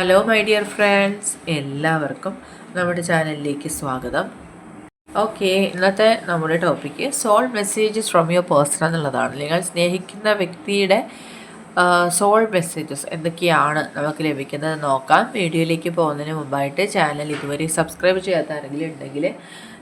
Hello my dear friends എല്ലാവർക്കും നമ്മുടെ ചാനലിലേക്ക് സ്വാഗതം. ഓക്കെ ഇന്നത്തെ നമ്മുടെ topic soul messages from your person എന്നുള്ളതാണ്. നിങ്ങൾ സ്നേഹിക്കുന്ന വ്യക്തിയുടെ സോൾ മെസ്സേജസ് എന്തൊക്കെയാണ് നമുക്ക് ലഭിക്കുന്നത് നോക്കാം. വീഡിയോയിലേക്ക് പോകുന്നതിന് മുമ്പായിട്ട് ചാനൽ ഇതുവരെ സബ്സ്ക്രൈബ് ചെയ്യാത്ത ആരെങ്കിലും ഉണ്ടെങ്കിൽ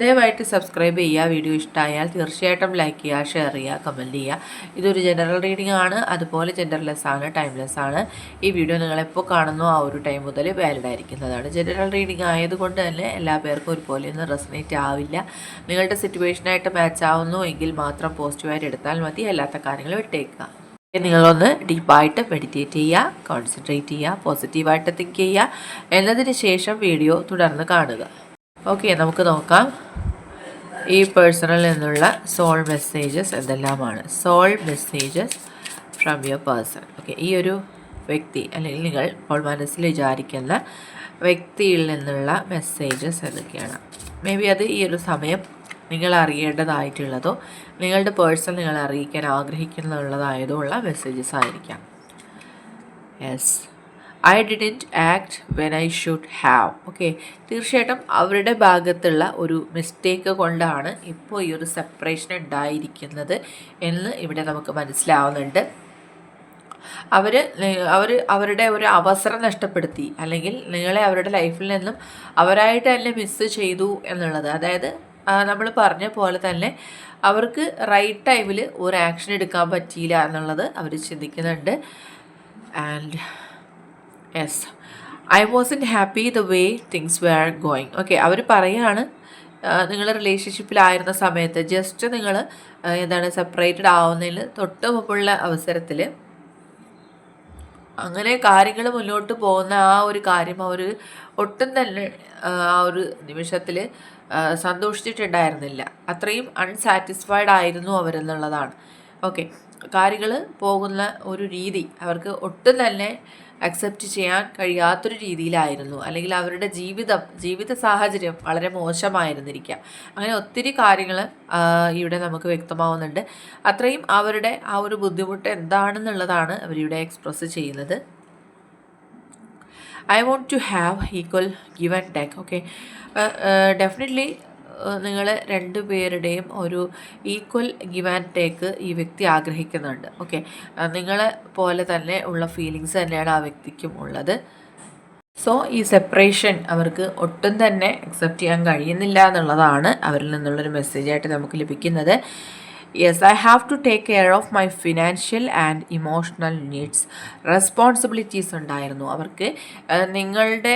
ദയവായിട്ട് സബ്സ്ക്രൈബ് ചെയ്യുക വീഡിയോ ഇഷ്ടമായാൽ തീർച്ചയായിട്ടും ലൈക്ക് ചെയ്യുക ഷെയർ ചെയ്യുക കമന്റ് ചെയ്യുക. ഇതൊരു ജനറൽ റീഡിംഗ് ആണ്. അതുപോലെ ജെൻഡർലെസ് ആണ് ടൈംലെസ് ആണ്. ഈ വീഡിയോ നിങ്ങളെപ്പോൾ കാണുന്നു ആ ഒരു ടൈം മുതൽ വാലിഡ് ആയിരിക്കുന്നതാണ്. ജനറൽ റീഡിംഗ് ആയതുകൊണ്ട് തന്നെ എല്ലാ പേർക്കും ഒരുപോലെ ഒന്നും റെസനേറ്റ് ആവില്ല. നിങ്ങളുടെ സിറ്റുവേഷനായിട്ട് മാച്ച് ആവുന്നു എങ്കിൽ മാത്രം പോസിറ്റീവായിട്ട് എടുത്താൽ മതി. അല്ലാത്ത കാര്യങ്ങൾ വിട്ടേക്കുക. നിങ്ങളൊന്ന് ഡീപ്പായിട്ട് മെഡിറ്റേറ്റ് ചെയ്യുക കോൺസെൻട്രേറ്റ് ചെയ്യുക പോസിറ്റീവായിട്ട് തിങ്ക് ചെയ്യുക. എന്നതിന് ശേഷം വീഡിയോ തുടർന്ന് കാണുക. ഓക്കെ നമുക്ക് നോക്കാം. ഈ പേഴ്സണിൽ നിന്നുള്ള സോൾ മെസ്സേജസ് എന്തെല്ലാമാണ്? Soul messages from your person okay ഈ ഒരു വ്യക്തി അല്ലെങ്കിൽ നിങ്ങൾ ഇപ്പോൾ മനസ്സിൽ വിചാരിക്കുന്ന വ്യക്തിയിൽ നിന്നുള്ള മെസ്സേജസ് എന്തൊക്കെയാണ്? മേ ബി അത് ഈ ഒരു സമയം നിങ്ങൾ അറിയേണ്ടതായിട്ടുള്ളതോ നിങ്ങളുടെ പേഴ്സൺ നിങ്ങൾ അറിയിക്കാൻ ആഗ്രഹിക്കുന്നുള്ളതായതോ ഉള്ള മെസ്സേജസ് ആയിരിക്കാം. Yes I didn't act when I should have okay തീർച്ചയായിട്ടും അവരുടെ ഭാഗത്തുള്ള ഒരു മിസ്റ്റേക്ക് കൊണ്ടാണ് ഇപ്പോൾ ഈ ഒരു സെപ്പറേഷൻ ഉണ്ടായിരിക്കുന്നത് എന്ന് ഇവിടെ നമുക്ക് മനസ്സിലാവുന്നുണ്ട്. അവർ അവർ അവരുടെ ഒരു അവസരം നഷ്ടപ്പെടുത്തി. അല്ലെങ്കിൽ നിങ്ങളെ അവരുടെ ലൈഫിൽ നിന്നും അവരായിട്ട് തന്നെ മിസ്സ് ചെയ്തു എന്നുള്ളത്. അതായത് നമ്മൾ പറഞ്ഞ പോലെ തന്നെ അവർക്ക് റൈറ്റ് ടൈമിൽ ഒരു ആക്ഷൻ എടുക്കാൻ പറ്റിയില്ല എന്നുള്ളത് അവർ ചിന്തിക്കുന്നുണ്ട്. And yes I was in happy the way things were going okay അവർ പറയുകയാണ് നിങ്ങൾ റിലേഷൻഷിപ്പിലായിരുന്ന സമയത്ത് ജസ്റ്റ് നിങ്ങൾ എന്താണ് സെപ്പറേറ്റഡ് ആവുന്നതിൽ തൊട്ട് മുമ്പുള്ള അവസരത്തിൽ അങ്ങനെ കാര്യങ്ങൾ മുന്നോട്ട് പോകുന്ന ആ ഒരു കാര്യം അവർ ഒട്ടും തന്നെ ആ ഒരു നിമിഷത്തിൽ സന്തോഷിച്ചിട്ടുണ്ടായിരുന്നില്ല. അത്രയും അൺസാറ്റിസ്ഫൈഡ് ആയിരുന്നു അവരെന്നുള്ളതാണ്. ഓക്കെ കാര്യങ്ങൾ പോകുന്ന ഒരു രീതി അവർക്ക് ഒട്ടും തന്നെ അക്സെപ്റ്റ് ചെയ്യാൻ കഴിയാത്തൊരു രീതിയിലായിരുന്നു. അല്ലെങ്കിൽ അവരുടെ ജീവിതം ജീവിത സാഹചര്യം വളരെ മോശമായിരുന്നിരിക്കാം. അങ്ങനെ ഒത്തിരി കാര്യങ്ങൾ ഇവിടെ നമുക്ക് വ്യക്തമാവുന്നുണ്ട്. അത്രയും അവരുടെ ആ ഒരു ബുദ്ധിമുട്ട് എന്താണെന്നുള്ളതാണ് അവരിവിടെ എക്സ്പ്രസ് ചെയ്യുന്നത്. I want to have equal give and take okay definitely നിങ്ങൾ രണ്ടുപേരുടെയും ഒരു ഈക്വൽ ഗിവ് ആൻഡ് ടേക്ക് ഈ വ്യക്തി ആഗ്രഹിക്കുന്നുണ്ട്. ഓക്കെ നിങ്ങളെ പോലെ തന്നെ ഉള്ള ഫീലിങ്സ് തന്നെയാണ് ആ വ്യക്തിക്കും ഉള്ളത്. സോ ഈ സെപ്പറേഷൻ അവർക്ക് ഒട്ടും തന്നെ അക്സെപ്റ്റ് ചെയ്യാൻ കഴിയുന്നില്ല എന്നുള്ളതാണ് അവരിൽ നിന്നുള്ളൊരു മെസ്സേജായിട്ട് നമുക്ക് ലഭിക്കുന്നത്. Yes I have to take care of my financial and emotional needs responsibilities ഉണ്ടായിരുന്നു. അവർക്ക് നിങ്ങളുടെ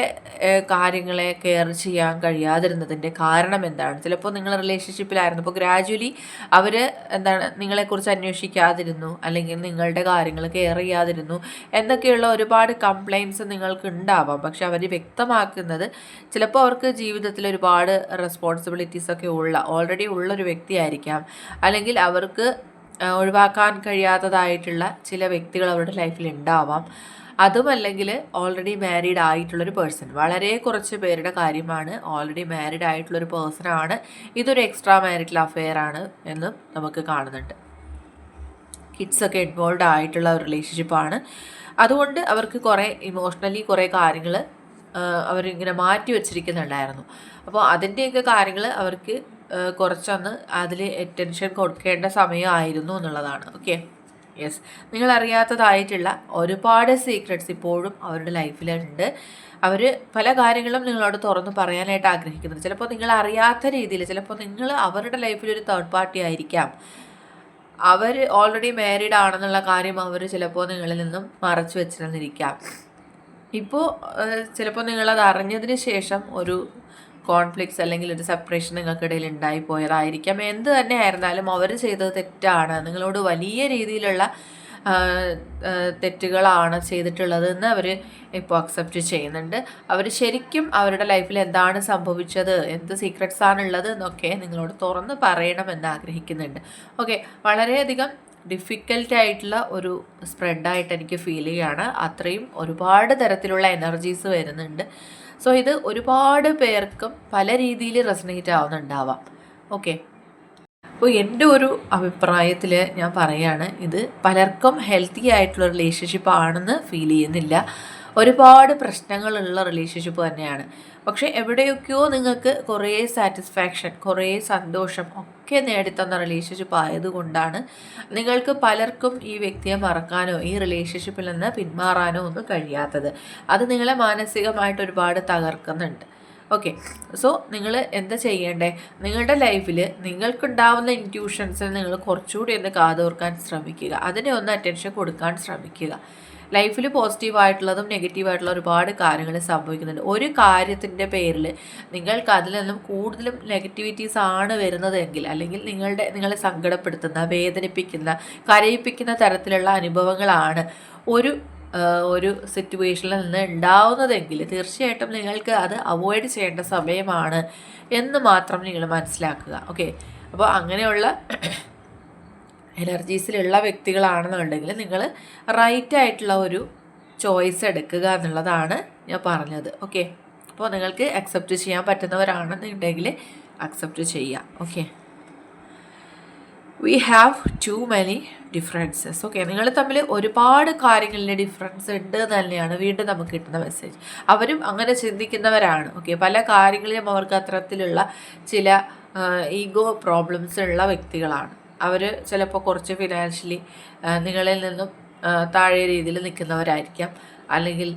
കാര്യങ്ങളെ കെയർ ചെയ്യാൻ കഴിയാതിരുന്നതിന്റെ കാരണം എന്താണ്? ചിലപ്പോൾ നിങ്ങൾ റിലേഷൻഷിപ്പിലായിരുന്നു അപ്പോൾ ഗ്രാജുവലി അവർ എന്താണ് നിങ്ങളെക്കുറിച്ച് അന്വേഷിക്കാതിരുന്നു. അല്ലെങ്കിൽ നിങ്ങളുടെ കാര്യങ്ങൾ കെയർ ചെയ്യാതിരുന്നു. എന്നൊക്കെയുള്ള ഒരുപാട് കംപ്ലയിൻസ് നിങ്ങൾക്ക് ഉണ്ടാവാം. പക്ഷെ അവർ വ്യക്തമാക്കുന്നത് ചിലപ്പോൾ അവർക്ക് ജീവിതത്തിൽ ഒരുപാട് റെസ്പോൺസിബിലിറ്റീസ് ഒക്കെ ഉള്ള ഓൾറെഡി ഉള്ളൊരു വ്യക്തിയായിരിക്കാം. അല്ലെങ്കിൽ അവർക്ക് ഒഴിവാക്കാൻ കഴിയാത്തതായിട്ടുള്ള ചില വ്യക്തികൾ അവരുടെ ലൈഫിൽ ഉണ്ടാവാം. അതുമല്ലെങ്കിൽ ഓൾറെഡി മാരീഡ് ആയിട്ടുള്ളൊരു പേഴ്സൺ വളരെ കുറച്ച് പേരുടെ കാര്യമാണ് ഓൾറെഡി മാരീഡ് ആയിട്ടുള്ളൊരു പേഴ്സണാണ് ഇതൊരു എക്സ്ട്രാ മാരിറ്റൽ അഫെയർ ആണ് എന്നും നമുക്ക് കാണുന്നുണ്ട്. കിഡ്സൊക്കെ ഇൻവോൾവ് ആയിട്ടുള്ള ഒരു റിലേഷൻഷിപ്പാണ് അതുകൊണ്ട് അവർക്ക് കുറേ ഇമോഷണലി കുറേ കാര്യങ്ങൾ അവരിങ്ങനെ മാറ്റി വച്ചിരിക്കുന്നുണ്ടായിരുന്നു. അപ്പോൾ അതിന്റെയൊക്കെ കാര്യങ്ങൾ അവർക്ക് കുറച്ചൊന്ന് അതിൽ അറ്റൻഷൻ കൊടുക്കേണ്ട സമയമായിരുന്നു എന്നുള്ളതാണ്. ഓക്കെ യെസ് നിങ്ങളറിയാത്തതായിട്ടുള്ള ഒരുപാട് സീക്രട്സ് ഇപ്പോഴും അവരുടെ ലൈഫിലുണ്ട് അവർ പല കാര്യങ്ങളും നിങ്ങളോട് തുറന്ന് പറയാനായിട്ട് ആഗ്രഹിക്കുന്നത് ചിലപ്പോൾ നിങ്ങൾ അറിയാത്ത രീതിയിൽ ചിലപ്പോൾ നിങ്ങൾ അവരുടെ ലൈഫിൽ ഒരു തേർഡ് പാർട്ടി ആയിരിക്കാം. അവർ ഓൾറെഡി മാരീഡ് ആണെന്നുള്ള കാര്യം അവർ ചിലപ്പോൾ നിങ്ങളിൽ നിന്നും മറച്ചു വെച്ചിരുന്നിരിക്കാം. ഇപ്പോൾ ചിലപ്പോൾ നിങ്ങളത് അറിഞ്ഞതിന് ശേഷം ഒരു കോൺഫ്ലിക്ട്സ് അല്ലെങ്കിൽ ഒരു സെപ്പറേഷൻ നിങ്ങൾക്കിടയിൽ ഉണ്ടായി പോയതായിരിക്കാം എന്ത് തന്നെ ആയിരുന്നാലും അവർ ചെയ്തത് തെറ്റാണ്. നിങ്ങളോട് വലിയ രീതിയിലുള്ള തെറ്റുകളാണ് ചെയ്തിട്ടുള്ളത് എന്ന് അവർ ഇപ്പോൾ അക്സെപ്റ്റ് ചെയ്യുന്നുണ്ട്. അവർ ശരിക്കും അവരുടെ ലൈഫിൽ എന്താണ് സംഭവിച്ചത് എന്ത് സീക്രട്സ് ആണുള്ളത് എന്നൊക്കെ നിങ്ങളോട് തുറന്ന് പറയണമെന്ന് ആഗ്രഹിക്കുന്നുണ്ട്. ഓക്കെ വളരെയധികം ഡിഫിക്കൽട്ട് ആയിട്ടുള്ള ഒരു സ്പ്രെഡായിട്ട് എനിക്ക് ഫീൽ ചെയ്യുകയാണ്. അത്രയും ഒരുപാട് തരത്തിലുള്ള എനർജീസ് വരുന്നുണ്ട്. സോ ഇത് ഒരുപാട് പേർക്കും പല രീതിയിൽ റെസനേറ്റ് ആവുന്നുണ്ടാവാം. ഓക്കെ അപ്പോൾ എന്റെ ഒരു അഭിപ്രായത്തിൽ ഞാൻ പറയുകയാണ് ഇത് പലർക്കും ഹെൽത്തി ആയിട്ടുള്ള റിലേഷൻഷിപ്പ് ആണെന്ന് ഫീൽ ചെയ്യുന്നില്ല. ഒരുപാട് പ്രശ്നങ്ങളുള്ള റിലേഷൻഷിപ്പ് തന്നെയാണ്. പക്ഷേ എവിടെയൊക്കെയോ നിങ്ങൾക്ക് കുറേ സാറ്റിസ്ഫാക്ഷൻ കുറേ സന്തോഷം ഒക്കെ നേടിത്തന്ന റിലേഷൻഷിപ്പ് ആയതുകൊണ്ടാണ് നിങ്ങൾക്ക് പലർക്കും ഈ വ്യക്തിയെ മറക്കാനോ ഈ റിലേഷൻഷിപ്പിൽ നിന്ന് പിന്മാറാനോ ഒന്നും കഴിയാത്തത്. അത് നിങ്ങളെ മാനസികമായിട്ട് ഒരുപാട് തകർക്കുന്നുണ്ട്. ഓക്കെ സോ നിങ്ങൾ എന്താ ചെയ്യേണ്ടേ? നിങ്ങളുടെ ലൈഫിൽ നിങ്ങൾക്കുണ്ടാവുന്ന ഇന്റ്യൂഷൻസിന് നിങ്ങൾ കുറച്ചുകൂടി ഒന്ന് കാതോർക്കാൻ ശ്രമിക്കുക. അതിനെ ഒന്ന് അറ്റൻഷൻ കൊടുക്കാൻ ശ്രമിക്കുക. ലൈഫിൽ പോസിറ്റീവായിട്ടുള്ളതും നെഗറ്റീവായിട്ടുള്ള ഒരുപാട് കാര്യങ്ങൾ സംഭവിക്കുന്നുണ്ട്. ഒരു കാര്യത്തിന്റെ പേരിൽ നിങ്ങൾക്ക് അതിൽ നിന്നും കൂടുതലും നെഗറ്റിവിറ്റീസ് ആണ് വരുന്നതെങ്കിൽ അല്ലെങ്കിൽ നിങ്ങളുടെ നിങ്ങളെ സങ്കടപ്പെടുത്തുന്ന വേദനിപ്പിക്കുന്ന കരയിപ്പിക്കുന്ന തരത്തിലുള്ള അനുഭവങ്ങളാണ് ഒരു ഒരു സിറ്റുവേഷനിൽ നിന്ന് ഉണ്ടാവുന്നതെങ്കിൽ തീർച്ചയായിട്ടും നിങ്ങൾക്ക് അത് അവോയ്ഡ് ചെയ്യേണ്ട സമയമാണ് എന്ന് മാത്രം നിങ്ങൾ മനസ്സിലാക്കുക. ഓക്കെ? അപ്പോൾ അങ്ങനെയുള്ള എനർജീസിലുള്ള വ്യക്തികളാണെന്നുണ്ടെങ്കിൽ നിങ്ങൾ റൈറ്റ് ആയിട്ടുള്ള ഒരു ചോയ്സ് എടുക്കുക എന്നുള്ളതാണ് ഞാൻ പറഞ്ഞത്. ഓക്കെ? അപ്പോൾ നിങ്ങൾക്ക് അക്സെപ്റ്റ് ചെയ്യാൻ പറ്റുന്നവരാണെന്നുണ്ടെങ്കിൽ അക്സെപ്റ്റ് ചെയ്യാം. Okay? We have too many differences okay? നിങ്ങൾ തമ്മിൽ ഒരുപാട് കാര്യങ്ങളിൽ ഡിഫറൻസ് ഉണ്ട് തന്നെയാണ് വീണ്ടും നമുക്ക് കിട്ടുന്ന മെസ്സേജ് അവരും അങ്ങനെ ചിന്തിക്കുന്നവരാണ്. ഓക്കെ? പല കാര്യങ്ങളിലും അവർക്ക് അത്തരത്തിലുള്ള ചില ഈഗോ പ്രോബ്ലംസ് ഉള്ള വ്യക്തികളാണ്. അവർ ചിലപ്പോൾ കുറച്ച് ഫിനാൻഷ്യലി നിങ്ങളിൽ നിന്നും താഴെ രീതിയിൽ നിൽക്കുന്നവരായിരിക്കാം. അല്ലെങ്കിൽ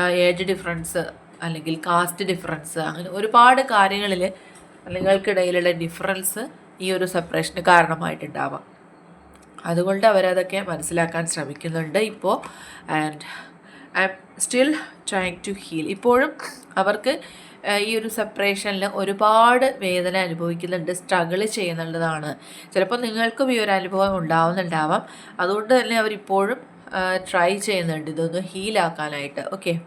ഏജ് ഡിഫറൻസ് അല്ലെങ്കിൽ കാസ്റ്റ് ഡിഫറൻസ് അങ്ങനെ ഒരുപാട് കാര്യങ്ങളിൽ നിങ്ങൾക്കിടയിലുള്ള ഡിഫറൻസ് ഈ ഒരു സെപ്പറേഷന് കാരണമായിട്ടുണ്ടാവാം. അതുകൊണ്ട് അവരതൊക്കെ മനസ്സിലാക്കാൻ ശ്രമിക്കുന്നുണ്ട് ഇപ്പോൾ and I'm still trying to heal ഇപ്പോഴും അവർക്ക് ഈ ഒരു സെപ്പറേഷനിൽ ഒരുപാട് വേദന അനുഭവിക്കുന്നുണ്ട് സ്ട്രഗിൾ ചെയ്യുന്നുള്ളതാണ്. ചിലപ്പോൾ നിങ്ങൾക്കും ഈ ഒരു അനുഭവം ഉണ്ടാവുന്നുണ്ടാവാം. അതുകൊണ്ട് തന്നെ അവരിപ്പോഴും ട്രൈ ചെയ്യുന്നുണ്ട് ഇതൊന്ന് ഹീലാക്കാനായിട്ട് okay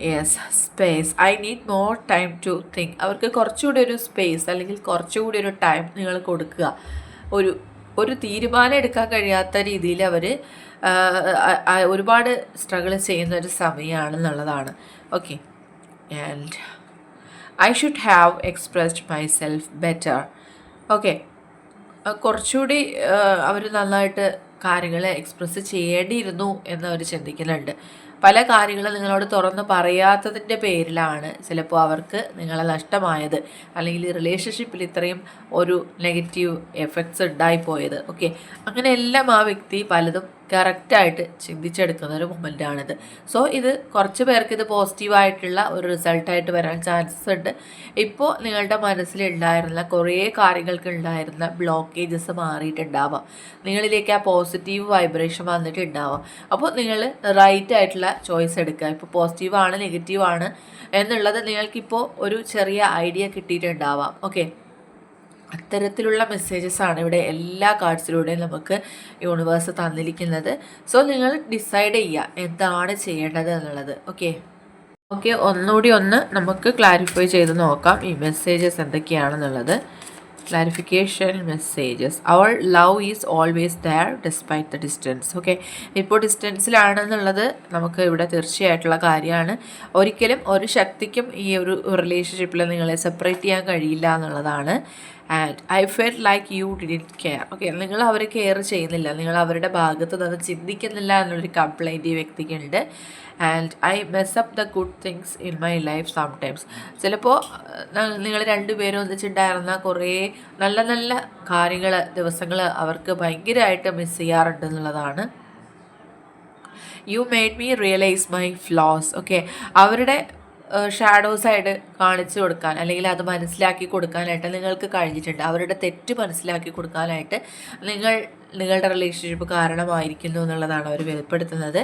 yes space I need more time to think അവർക്ക് കുറച്ചുകൂടി ഒരു സ്പേസ് അല്ലെങ്കിൽ കുറച്ചുകൂടി ഒരു ടൈം നിങ്ങൾ കൊടുക്കുക. ഒരു ഒരു തീരുമാനം എടുക്കാൻ കഴിയാത്ത രീതിയിൽ അവർ ഒരുപാട് സ്ട്രഗിൾ ചെയ്യുന്ന ഒരു സമയമാണെന്നുള്ളതാണ്. Okay and I should have expressed myself better okay കുറച്ചുകൂടി അവർ നന്നായിട്ട് കാര്യങ്ങൾ എക്സ്പ്രസ് ചെയ്യേണ്ടിയിരുന്നു എന്നവർ ചിന്തിക്കുന്നുണ്ട്. പല കാര്യങ്ങളും നിങ്ങളോട് തുറന്ന് പറയാത്തതിന്റെ പേരിലാണ് ചിലപ്പോൾ അവർക്ക് നിങ്ങളെ നഷ്ടമായത്. അല്ലെങ്കിൽ റിലേഷൻഷിപ്പിൽ ഇത്രയും ഒരു നെഗറ്റീവ് എഫക്ട്സ് ഉണ്ടായിപ്പോയത്. ഓക്കെ അങ്ങനെയെല്ലാം ആ വ്യക്തി പലതും കറക്റ്റായിട്ട് ചിന്തിച്ചെടുക്കുന്ന ഒരു മൊമെന്റാണിത് സോ ഇത് കുറച്ച് പേർക്ക് ഇത് പോസിറ്റീവായിട്ടുള്ള ഒരു റിസൾട്ടായിട്ട് വരാൻ ചാൻസസ് ഉണ്ട്. ഇപ്പോൾ നിങ്ങളുടെ മനസ്സിലുണ്ടായിരുന്ന കുറേ കാര്യങ്ങൾക്ക് ഉണ്ടായിരുന്ന ബ്ലോക്കേജസ് മാറിയിട്ടുണ്ടാവാം. നിങ്ങളിലേക്ക് ആ പോസിറ്റീവ് വൈബ്രേഷൻ വന്നിട്ടുണ്ടാവാം. അപ്പോൾ നിങ്ങൾ റൈറ്റ് ആയിട്ടുള്ള ചോയ്സ് എടുക്കുക. ഇപ്പോൾ പോസിറ്റീവാണ് നെഗറ്റീവാണ് എന്നുള്ളത് നിങ്ങൾക്കിപ്പോൾ ഒരു ചെറിയ ഐഡിയ കിട്ടിയിട്ടുണ്ടാവാം. ഓക്കെ? അത്തരത്തിലുള്ള മെസ്സേജസ് ആണ് ഇവിടെ എല്ലാ കാർഡ്സിലൂടെയും നമുക്ക് യൂണിവേഴ്സ് തന്നിരിക്കുന്നത്. സോ നിങ്ങൾ ഡിസൈഡ് ചെയ്യുക എന്താണ് ചെയ്യേണ്ടത് എന്നുള്ളത്. ഓക്കെ ഓക്കെ ഒന്നുകൂടി ഒന്ന് നമുക്ക് ക്ലാരിഫൈ ചെയ്ത് നോക്കാം ഈ മെസ്സേജസ് എന്തൊക്കെയാണെന്നുള്ളത്. Clarification messages our love is always there despite the distance okay ഇപ്പോൾ ഡിസ്റ്റൻസിലാണെന്നുള്ളത് നമുക്ക് ഇവിടെ തീർച്ചയായിട്ടുള്ള കാര്യമാണ്. ഒരിക്കലും ഒരു ശക്തിക്കും ഈ ഒരു റിലേഷൻഷിപ്പിൽ നിങ്ങളെ സെപ്പറേറ്റ് ചെയ്യാൻ കഴിയില്ല എന്നുള്ളതാണ്. And I felt like you didn't care okay നിങ്ങൾ അവരെ കെയർ ചെയ്യുന്നില്ല. നിങ്ങൾ അവരുടെ ഭാഗത്ത് നിന്ന് ചിന്തിക്കുന്നില്ല എന്നുള്ളൊരു കംപ്ലൈന്റ് ഈ വ്യക്തിക്കുണ്ട്. And I mess up the good things in my life sometimes ചിലപ്പോൾ നിങ്ങൾ രണ്ടുപേരും ഒന്നിച്ചുണ്ടായിരുന്ന കുറേ നല്ല നല്ല കാര്യങ്ങൾ ദിവസങ്ങൾ അവർക്ക് ഭയങ്കരമായിട്ട് മിസ് ചെയ്യാറുണ്ട് എന്നുള്ളതാണ്. You made me realise my flaws okay അവരുടെ ഷാഡോസായിട്ട് കാണിച്ചു കൊടുക്കാൻ അല്ലെങ്കിൽ അത് മനസ്സിലാക്കി കൊടുക്കാനായിട്ട് നിങ്ങൾക്ക് കഴിഞ്ഞിട്ടുണ്ട്. അവരുടെ തെറ്റ് മനസ്സിലാക്കി കൊടുക്കാനായിട്ട് നിങ്ങൾ നിങ്ങളുടെ റിലേഷൻഷിപ്പ് കാരണമായിരിക്കുന്നു എന്നുള്ളതാണ് അവർ വെളിപ്പെടുത്തുന്നത്.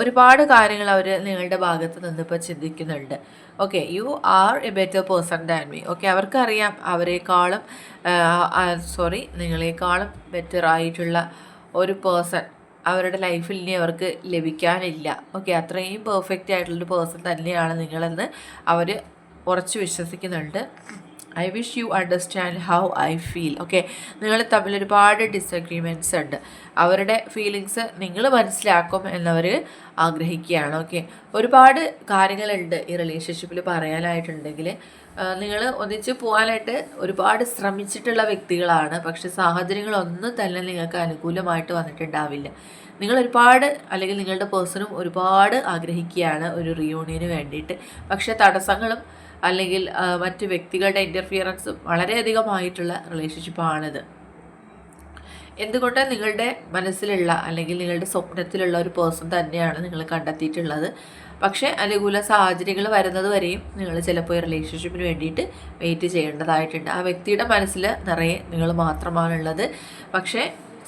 ഒരുപാട് കാര്യങ്ങൾ അവർ നിങ്ങളുടെ ഭാഗത്ത് നിന്നിപ്പോൾ ചിന്തിക്കുന്നുണ്ട്. Okay you are a better person than me okay അവർക്കറിയാം അവരെക്കാളും സോറി നിങ്ങളെക്കാളും ബെറ്റർ ആയിട്ടുള്ള ഒരു പേഴ്സൺ അവരുടെ ലൈഫിൽ ഇനി അവർക്ക് ലഭിക്കാനില്ല. ഓക്കെ അത്രയും പെർഫെക്റ്റ് ആയിട്ടുള്ളൊരു പേഴ്സൺ തന്നെയാണ് നിങ്ങളെന്ന് അവർ ഉറച്ചു വിശ്വസിക്കുന്നുണ്ട്. I wish you understand how I feel okay നിങ്ങൾ തമ്മിൽ ഒരുപാട് ഡിസഗ്രിമെന്റ്സ് ഉണ്ട്. അവരുടെ ഫീലിങ്സ് നിങ്ങൾ മനസ്സിലാക്കും എന്നവർ ആഗ്രഹിക്കുകയാണ് ഓക്കെ ഒരുപാട് കാര്യങ്ങളുണ്ട് ഈ റിലേഷൻഷിപ്പിൽ പറയാനായിട്ടുണ്ടെങ്കിൽ. നിങ്ങൾ ഒന്നിച്ച് പോകാനായിട്ട് ഒരുപാട് ശ്രമിച്ചിട്ടുള്ള വ്യക്തികളാണ്. പക്ഷെ സാഹചര്യങ്ങളൊന്നും തന്നെ നിങ്ങൾക്ക് അനുകൂലമായിട്ട് വന്നിട്ടുണ്ടാവില്ല. നിങ്ങൾ ഒരുപാട് അല്ലെങ്കിൽ നിങ്ങളുടെ പേഴ്സണും ഒരുപാട് ആഗ്രഹിക്കുകയാണ് ഒരു റിയൂണിയന് വേണ്ടിയിട്ട്. പക്ഷേ തടസ്സങ്ങളും അല്ലെങ്കിൽ മറ്റ് വ്യക്തികളുടെ ഇന്റർഫിയറൻസും വളരെയധികമായിട്ടുള്ള റിലേഷൻഷിപ്പാണിത് എന്തുകൊണ്ട് നിങ്ങളുടെ മനസ്സിലുള്ള അല്ലെങ്കിൽ നിങ്ങളുടെ സ്വപ്നത്തിലുള്ള ഒരു പേഴ്സൺ തന്നെയാണ് നിങ്ങൾ കണ്ടെത്തിയിട്ടുള്ളത്? പക്ഷേ അനുകൂല സാഹചര്യങ്ങൾ വരുന്നത് വരെയും നിങ്ങൾ ചിലപ്പോൾ ഈ റിലേഷൻഷിപ്പിന് വേണ്ടിയിട്ട് വെയിറ്റ് ചെയ്യേണ്ടതായിട്ടുണ്ട്. ആ വ്യക്തിയുടെ മനസ്സിൽ നിറയെ നിങ്ങൾ മാത്രമാണുള്ളത്. പക്ഷേ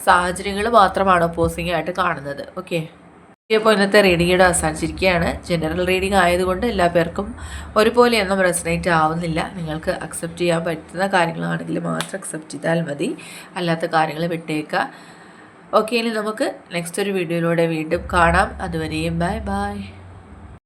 സാഹചര്യങ്ങൾ മാത്രമാണ് ഒപ്പോസിംഗ് ആയിട്ട് കാണുന്നത്. ഓക്കെ ഇപ്പോൾ ഇന്നത്തെ റീഡിങ്ങിയുടെ അവസാനിച്ചിരിക്കുകയാണ്. ജനറൽ റീഡിംഗ് ആയതുകൊണ്ട് എല്ലാ പേർക്കും ഒരുപോലെയൊന്നും റെസനേറ്റ് ആവുന്നില്ല. നിങ്ങൾക്ക് അക്സെപ്റ്റ് ചെയ്യാൻ പറ്റുന്ന കാര്യങ്ങളാണെങ്കിൽ മാത്രം അക്സെപ്റ്റ് ചെയ്താൽ മതി. അല്ലാത്ത കാര്യങ്ങൾ വിട്ടേക്കുക. ഓക്കെ ഇനി നമുക്ക് നെക്സ്റ്റ് ഒരു വീഡിയോയിലൂടെ വീണ്ടും കാണാം. അതുവരെയും ബൈ ബൈ